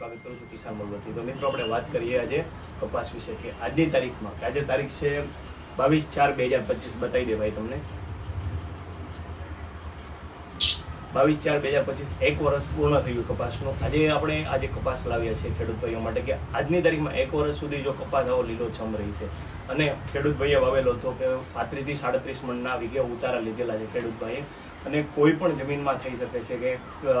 સ્વાગત કરું છું કિસાન મોલમાંથી તો મિત્રો, આપણે વાત કરીએ આજે કપાસ વિશે કે આજની તારીખમાં, કે આજે તારીખ છે બાવીસ ચાર બે હજાર પચીસ, બતાવી દે ભાઈ તમને. બાવીસ ચાર બે હજાર પચીસ, એક વર્ષ પૂર્ણ થયું કપાસનું. આજે આપણે આજે કપાસ લાવ્યા છીએ ખેડૂત ભાઈઓ માટે કે આજની તારીખમાં એક વર્ષ સુધી જો કપાસ આવો લીલો છમ રહી છે. અને ખેડૂત ભાઈએ વાવેલો હતો કે પાંત્રીસથી સાડત્રીસ મણના વીઘે ઉતારા લીધેલા છે ખેડૂત ભાઈએ અને કોઈ પણ જમીનમાં થઈ શકે છે કે અ,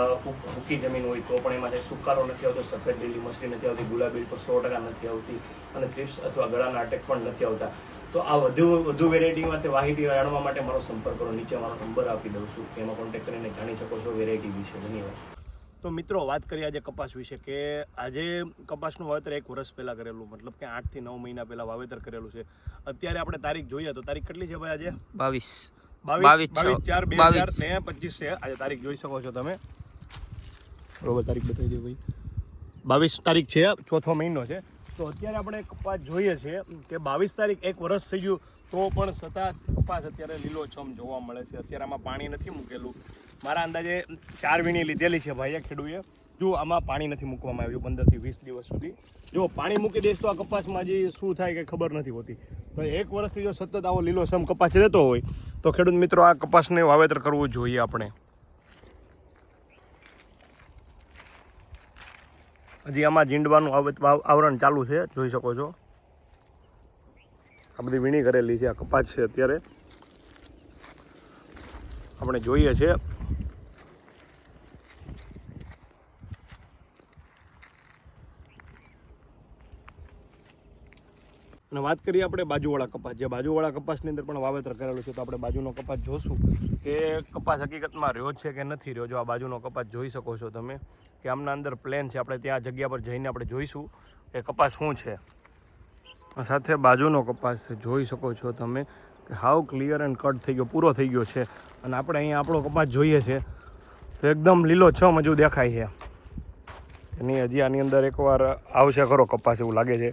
જમીન હોય તો પણ એમાં સુકારો નથી આવતો સફેદ લીલી મછલી નથી આવતી ગુલાબી તો સો ટકા નથી આવતી અને થ્રિપ્સ અથવા ગળાના અટેક પણ નથી આવતા. તો આ વધુ વધુ વેરાયટીમાં તે વાહિતી જાણવા માટે મારો સંપર્ક કરો. નીચે મારો નંબર આપી દઉં છું. એમાં કોન્ટેક્ટ કરીને જાણી શકો છો વેરાયટી વિશે. ધન્યવાદ. તો મિત્રો વાત કરીએ આજે કપાસ વિશે કે આજે કપાસનું વાવેતર એક વર્ષ પહેલા કરેલું મતલબ કે આઠથી નવ મહિના પહેલા વાવેતર કરેલું છે. અત્યારે આપણે તારીખ જોઈએ તો તારીખ કેટલી છે ભાઈ આજે? બાવીસ. બાવીસ ચાર બે હજાર ને પચીસ છે. આજે તારીખ જોઈ શકો છો તમે. બરોબર તારીખ બતાવી દો ભાઈ. બાવીસ તારીખ છે ચોથો મહિનો છે. તો અત્યારે આપણે કપાસ જોઈએ છે કે બાવીસ તારીખ એક વર્ષ થઈ ગયું તો પણ છતાં કપાસ અત્યારે લીલોછમ જોવા મળે છે. અત્યારે આમાં પાણી નથી મૂકેલું. મારા અંદાજે ચાર વીણી લીધેલી છે ભાઈએ ખેડૂએ. જો આમાં પાણી નથી મૂકવામાં આવ્યું પંદરથી વીસ દિવસ સુધી. જો પાણી મૂકી દઈશ આ કપાસમાં જે શું થાય કે ખબર નથી હોતી. તો એક વર્ષથી જો સતત આવો લીલોછમ કપાસ રહેતો હોય, તો ખેડૂત મિત્રો આ કપાસને વાવેતર કરવું જોઈએ આપણે. હજી આમાં જીંડવાનું આવ- આવ- આવરણ ચાલુ છે, જોઈ શકો છો. આ બધી વીણી કરેલી છે, આ કપાસ છે અત્યારે. આપણે જોઈએ છે અને વાત કરીએ આપણે બાજુવાળા કપાસ. જે બાજુવાળા કપાસની અંદર પણ વાવેતર કરેલું છે, તો આપણે બાજુનો કપાસ જોશું કે કપાસ હકીકતમાં રહ્યો છે કે નથી રહ્યો. જો આ બાજુનો કપાસ જોઈ શકો છો તમે કે આમના અંદર પ્લેન છે, આપણે ત્યાં જગ્યા પર જઈને આપણે જોઈશું કે કપાસ શું છે. સાથે બાજુનો કપાસ જોઈ શકો છો તમે કે હાવ ક્લિયર એન્ડ કટ થઈ ગયો, પૂરો થઈ ગયો છે. અને આપણે અહીંયા આપણો કપાસ જોઈએ છે, તો એકદમ લીલો છમ હજુ દેખાય છે. એની હજી આની અંદર એકવાર આવશે ખરો કપાસ એવું લાગે છે.